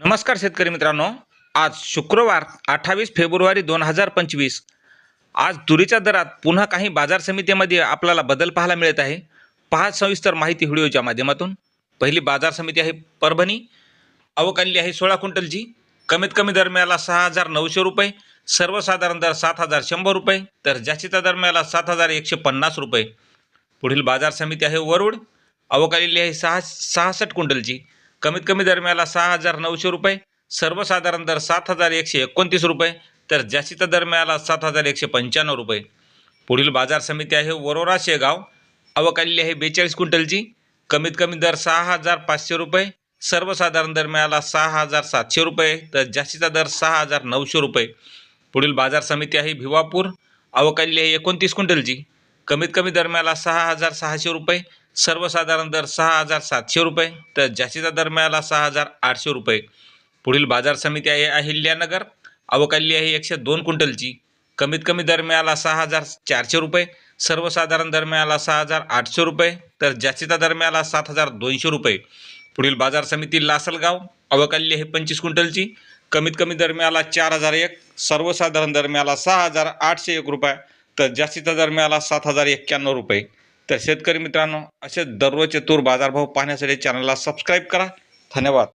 नमस्कार शेतकरी मित्रांनो. आज शुक्रवार अठ्ठावीस फेब्रुवारी दोन हजार पंचवीस. आज तुरीच्या दरात पुन्हा काही बाजार समितीमध्ये आपल्याला बदल पाहायला मिळत आहे. पहा सविस्तर माहिती व्हिडिओच्या माध्यमातून. पहिली बाजार समिती आहे परभणी. अवकाली आहे सोळा क्विंटलची. कमीत कमी दरम्याला सहा हजार नऊशे रुपये. सर्वसाधारण दर सात हजार शंभर रुपये. तर जास्तीचा दरम्याला सात हजार एकशे पन्नास रुपये. पुढील बाजार समिती आहे वरुड. अवकालेली आहे सहा सहासष्ट क्विंटलची. कमीत कमी दरम्याला सहा हजार नऊशे रुपये सर्वसाधारण दर सात हजार एकशे एकोणतीस रुपये तर जास्तीचा दर मिळाला सात हजार एकशे पंच्याण्णव रुपये. पुढील बाजार समिती आहे वरोरा शेगाव. अवकालेली आहे बेचाळीस क्विंटलची. कमीत कमी दर सहा हजार पाचशे रुपये सर्वसाधारण दर मिळाला सहा हजार सातशे रुपये तर जास्तीचा दर सहा हजार नऊशे रुपये. पुढील बाजार समिती आहे भिवापूर. अवकालेली आहे एकोणतीस क्विंटलची. कमीत कमी दरम्याला सहा हजार सहाशे रुपये सर्वसाधारण दर सहा हजार सातशे रुपये तर जास्तीचा दरम्याला सहा हजार आठशे रुपये. पुढील बाजार समिती आहे अहिल्यानगर अवकाली आहे एकशे दोन क्विंटलची. कमीत कमी दरम्याला सहा हजार चारशे रुपये सर्वसाधारण दरम्याला सहा हजार आठशे रुपये तर जास्तीचा दरम्याला सात हजार दोनशे रुपये. पुढील बाजार समिती लासलगाव अवकाली आहे पंचवीस क्विंटलची. कमीत कमी दरम्याला चार हजार एक सर्वसाधारण दरम्याला सहा हजार आठशे एक रुपये तर जास्तीचा दर मिळाला सात हजार एक्क्याण्णव रुपये. तर शेतकरी मित्रांनो असे दररोजचे तूर बाजारभाव पाहण्यासाठी चॅनलला सबस्क्राईब करा. धन्यवाद.